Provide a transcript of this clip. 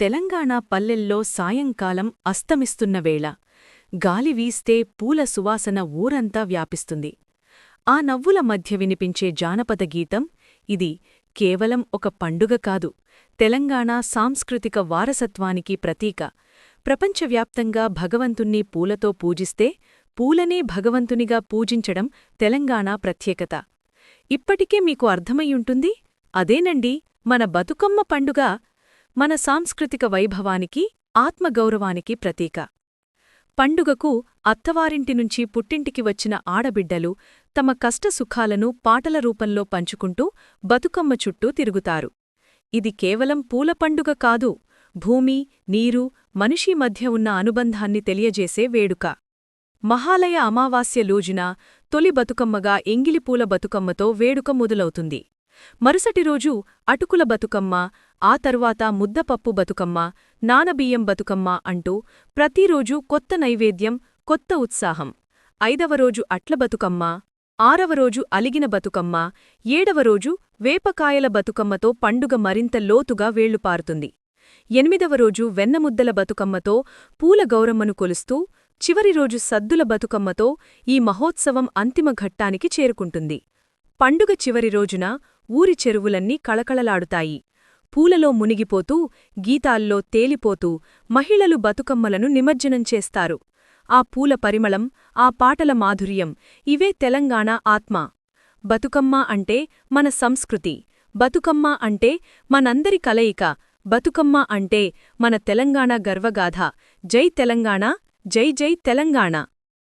తెలంగాణ పల్లెల్లో సాయంకాలం అస్తమిస్తున్న వేళ గాలి వీస్తే పూల సువాసన ఊరంతా వ్యాపిస్తుంది. ఆ నవ్వుల మధ్య వినిపించే జానపద గీతం ఇది కేవలం ఒక పండుగ కాదు తెలంగాణ సాంస్కృతిక వారసత్వానికి ప్రతీక. ప్రపంచవ్యాప్తంగా భగవంతుణ్ణి పూలతో పూజిస్తే పూలనే భగవంతునిగా పూజించడం తెలంగాణ ప్రత్యేకత. ఇప్పటికే మీకు అర్థమయ్యుంటుంది అదేనండి మన బతుకమ్మ పండుగ మన సాంస్కృతిక వైభవానికి ఆత్మగౌరవానికి ప్రతీక. పండుగకు అత్తవారింటినుంచి పుట్టింటికి వచ్చిన ఆడబిడ్డలు తమ కష్టసుఖాలను పాటల రూపంలో పంచుకుంటూ బతుకమ్మ చుట్టూ తిరుగుతారు. ఇది కేవలం పూల పండుగ కాదు భూమి నీరు మనిషి మధ్య ఉన్న అనుబంధాన్ని తెలియజేసే వేడుక. మహాలయ అమావాస్య లోజున తొలి బతుకమ్మగా ఎంగిలిపూల బతుకమ్మతో వేడుక మొదలవుతుంది. మరుసటి రోజు అటుకుల బతుకమ్మ ఆ తరువాత ముద్దపప్పు బతుకమ్మ నానబియ్యం బతుకమ్మ అంటూ ప్రతిరోజూ కొత్త నైవేద్యం కొత్త ఉత్సాహం. ఐదవ రోజు అట్ల బతుకమ్మ ఆరవ రోజు అలిగిన బతుకమ్మ ఏడవ రోజు వేపకాయల బతుకమ్మతో పండుగ మరింత లోతుగా వేళ్ళుపారుతుంది ఎనిమిదవ రోజు వెన్నముద్దల బతుకమ్మతో పూల గౌరమ్మను కొలుస్తూ చివరి రోజు సద్దుల బతుకమ్మతో ఈ మహోత్సవం అంతిమ ఘట్టానికి చేరుకుంటుంది. పండుగ చివరి రోజున ఊరి చెరువులన్నీ కళకళలాడుతాయి. పూలలో మునిగిపోతూ గీతాల్లో తేలిపోతూ మహిళలు బతుకమ్మలను నిమజ్జనం చేస్తారు. ఆ పూల పరిమళం ఆ పాటల మాధుర్యం ఇవే తెలంగాణ ఆత్మ. బతుకమ్మ అంటే మన సంస్కృతి. బతుకమ్మ అంటే మనందరి కలయిక. బతుకమ్మ అంటే మన తెలంగాణ గర్వగాథ. జై తెలంగాణ జై జై తెలంగాణ.